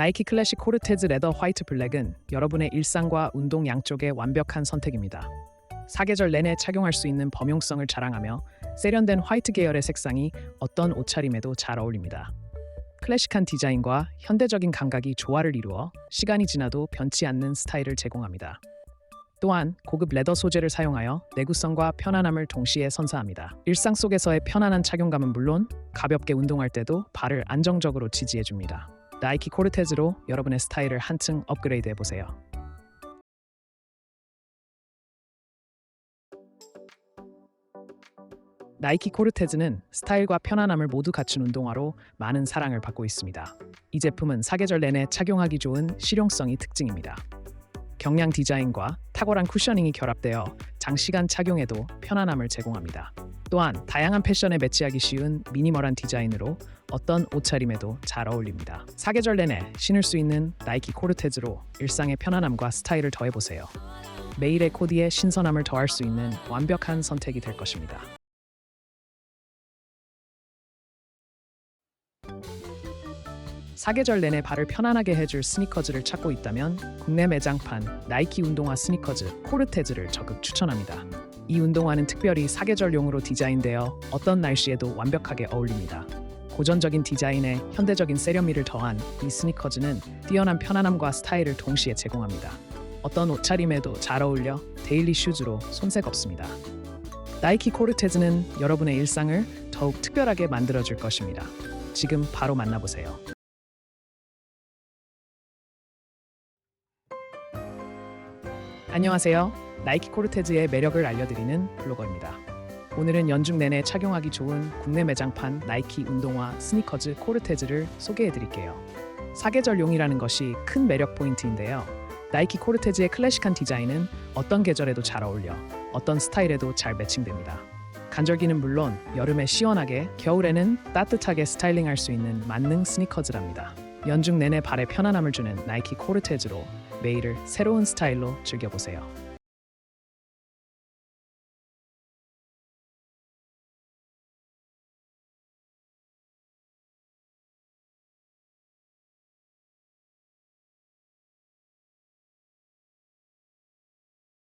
나이키 클래식 코르테즈 레더 화이트 블랙은 여러분의 일상과 운동 양쪽의 완벽한 선택입니다. 사계절 내내 착용할 수 있는 범용성을 자랑하며 세련된 화이트 계열의 색상이 어떤 옷차림에도 잘 어울립니다. 클래식한 디자인과 현대적인 감각이 조화를 이루어 시간이 지나도 변치 않는 스타일을 제공합니다. 또한 고급 레더 소재를 사용하여 내구성과 편안함을 동시에 선사합니다. 일상 속에서의 편안한 착용감은 물론 가볍게 운동할 때도 발을 안정적으로 지지해줍니다. 나이키 코르테즈로 여러분의 스타일을 한층 업그레이드 해보세요. 나이키 코르테즈는 스타일과 편안함을 모두 갖춘 운동화로 많은 사랑을 받고 있습니다. 이 제품은 사계절 내내 착용하기 좋은 실용성이 특징입니다. 경량 디자인과 탁월한 쿠셔닝이 결합되어 장시간 착용에도 편안함을 제공합니다. 또한 다양한 패션에 매치하기 쉬운 미니멀한 디자인으로 어떤 옷차림에도 잘 어울립니다. 사계절 내내 신을 수 있는 나이키 코르테즈로 일상의 편안함과 스타일을 더해보세요. 매일의 코디에 신선함을 더할 수 있는 완벽한 선택이 될 것입니다. 사계절 내내 발을 편안하게 해줄 스니커즈를 찾고 있다면 국내 매장판 나이키 운동화 스니커즈 코르테즈를 적극 추천합니다. 이 운동화는 특별히 사계절용으로 디자인되어 어떤 날씨에도 완벽하게 어울립니다. 고전적인 디자인에 현대적인 세련미를 더한 이 스니커즈는 뛰어난 편안함과 스타일을 동시에 제공합니다. 어떤 옷차림에도 잘 어울려 데일리 슈즈로 손색 없습니다. 나이키 코르테즈는 여러분의 일상을 더욱 특별하게 만들어줄 것입니다. 지금 바로 만나보세요. 안녕하세요. 나이키 코르테즈의 매력을 알려드리는 블로거입니다. 오늘은 연중 내내 착용하기 좋은 국내 매장판 나이키 운동화 스니커즈 코르테즈를 소개해드릴게요. 사계절용이라는 것이 큰 매력 포인트인데요. 나이키 코르테즈의 클래식한 디자인은 어떤 계절에도 잘 어울려 어떤 스타일에도 잘 매칭됩니다. 간절기는 물론 여름에 시원하게, 겨울에는 따뜻하게 스타일링할 수 있는 만능 스니커즈랍니다. 연중 내내 발에 편안함을 주는 나이키 코르테즈로 매일을 새로운 스타일로 즐겨보세요.